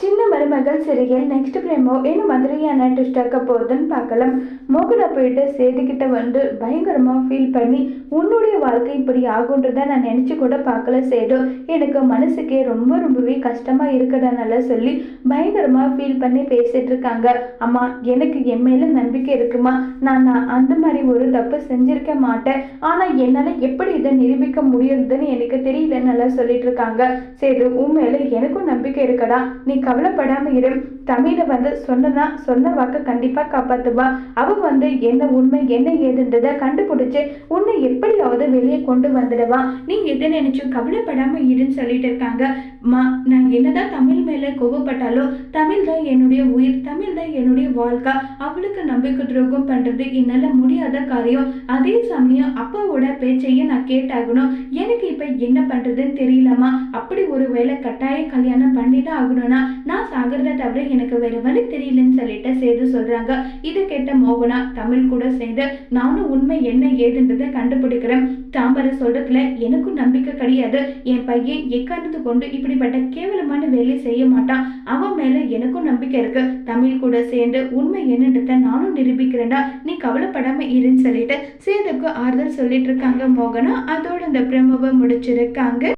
சின்ன மருமகள் சிறையில் நெக்ஸ்ட் பிரேமோ என்ன மாதிரியான ட்விஸ்ட் ஆக்க போகுதுன்னு பார்க்கலாம். மோகனை போயிட்டு சேதுக்கிட்ட வந்து பயங்கரமாக ஃபீல் பண்ணி உன்னுடைய வாழ்க்கை இப்படி ஆகுன்றத நான் நினச்சி கூட பார்க்கல சேது. எனக்கு மனசுக்கே ரொம்ப ரொம்பவே கஷ்டமாக இருக்கறதுனால சொல்லி பயங்கரமாக ஃபீல் பண்ணி பேசிகிட்டு இருக்காங்க. அம்மா எனக்கு என் மேலே நம்பிக்கை இருக்குமா? நான் நான் அந்த மாதிரி ஒரு தப்பு செஞ்சிருக்க மாட்டேன். ஆனால் என்னால் எப்படி இதை நிரூபிக்க முடியுதுன்னு எனக்கு தெரியலன்னு நல்லா சொல்லிட்டு இருக்காங்க. சேது உன் மேலே எனக்கும் நம்பிக்கை இருக்கடா. நீ கவலைப்படாமல் இரு. தமிழை வந்து சொன்னனா சொன்ன வாக்கை கண்டிப்பாக காப்பாற்றுவா அவள் வந்து என்ன உண்மை என்ன ஏதுன்றதை கண்டுபிடிச்சி உன்னை எப்படியாவது வெளியே கொண்டு வந்துடுவா. நீ எதை நினைச்சும் கவலைப்படாமல் இருன்னு சொல்லிட்டு இருக்காங்க. மா நான் என்னதான் தமிழ் மேலே கோவப்பட்டாலும் தமிழ் தான் என்னுடைய உயிர் தமிழ் தான் என்னுடைய வாழ்க்கை. அவளுக்கு நம்பிக்கை துரோகம் பண்ணுறது என்னால் முடியாத காரியம். அதே சமயம் அப்பாவோட பேச்சையும் நான் கேட்டாகணும். எனக்கு இப்போ என்ன பண்ணுறதுன்னு தெரியலம்மா. அப்படி ஒரு வேளை கட்டாய கல்யாணம் பண்ணி தான் ஆகணும்னா சாகிறத தவிர எனக்கு வேற வழி தெரியலன்னு சொல்லிட்டு சேது சொல்றாங்க. இதை கேட்ட மோகனா தமிழ் கூட சேர்ந்து நானும் உண்மை என்ன ஏதுன்றதை கண்டுபிடிக்கிறேன். தாமரை சொல்றதுல எனக்கும் நம்பிக்கை கிடையாது. என் பையன் எக்காரணத்து கொண்டு இப்படிப்பட்ட கேவலமான வேலையை செய்ய மாட்டான்? அவன் மேல எனக்கும் நம்பிக்கை இருக்கு. தமிழ் கூட சேர்ந்து உண்மை என்னன்றத நானும் நிரூபிக்கிறேன்டா. நீ கவலைப்படாம இருன்னு சொல்லிட்டு சேதுக்கு ஆறுதல் சொல்லிட்டு இருக்காங்க மோகனா. அதோட இந்த பிரமவை முடிச்சிருக்காங்க.